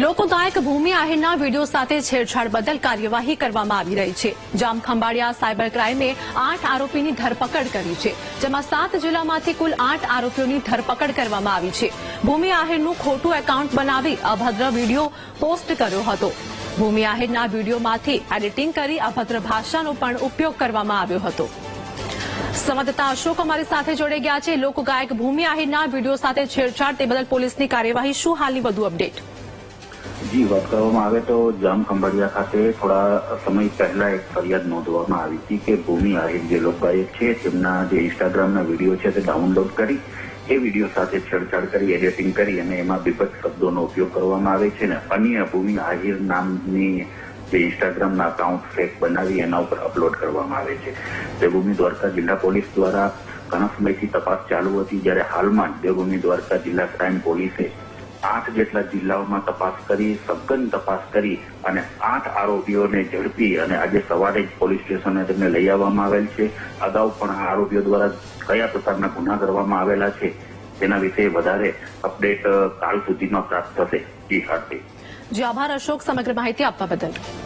લોકગાયક ભૂમિ આહિરના video સાથે છેડછાડ બદલ કાર્યવાહી કરવામાં આવી રહી છે. જામ ખંભાળિયા સાયબર ક્રાઇમે આઠ આરોપીની ધરપકડ કરી છે, જેમાં સાત જિલ્લામાંથી કુલ આઠ આરોપીઓની ધરપકડ કરવામાં આવી છે. ભૂમિ આહિરનું ખોટું એકાઉન્ટ બનાવી અભદ્ર વીડિયો પોસ્ટ કર્યો હતો. ભૂમિ આહિરના વિડીયોમાંથી એડિટિંગ કરી અભદ્ર ભાષાનો પણ ઉપયોગ કરવામાં આવ્યો હતો. સંવાદદાતા અશોક અમારી સાથે જોડાઈ ગયા છે. લોકગાયક ભૂમિ આહિરના વીડિયો સાથે છેડછાડ તે બદલ પોલીસની કાર્યવાહી શું? હાલની વધુ અપડેટ. જી, વાત કરવામાં આવે તો જામ ખંભાળિયા ખાતે થોડા સમય પહેલા એક ફરિયાદ નોંધવામાં આવી હતી કે ભૂમિ આહિર જે લોકગાયક છે, તેમના જે ઇન્સ્ટાગ્રામના વીડિયો છે તે ડાઉનલોડ કરી, એ વીડિયો સાથે છેડછાડ કરી, એડિટિંગ કરી અને એમાં બીભત્સ શબ્દોનો ઉપયોગ કરવામાં આવે છે ને અન્ય ભૂમિ આહિર નામની જે ઇન્સ્ટાગ્રામના અકાઉન્ટ ફેક બનાવી એના ઉપર અપલોડ કરવામાં આવે છે. દેવભૂમિ દ્વારકા જિલ્લા પોલીસ દ્વારા ઘણા સમયથી તપાસ ચાલુ હતી, જ્યારે હાલમાં જ દેવભૂમિ દ્વારકા જિલ્લા ક્રાઇમ પોલીસે આઠ જેટલા જિલ્લાઓમાં તપાસ કરી, સઘન તપાસ કરી અને આઠ આરોપીઓને ઝડપી અને આજે સવારે જ પોલીસ સ્ટેશને તેમને લઈ આવવામાં આવેલ છે. અગાઉ પણ આ આરોપીઓ દ્વારા કયા પ્રકારના ગુના કરવામાં આવેલા છે, તેના વિશે વધારે અપડેટ કાલ સુધીમાં પ્રાપ્ત થશે. જી, હાર્દિક. જે, આભાર અશોક, સમગ્ર માહિતી આપવા બદલ.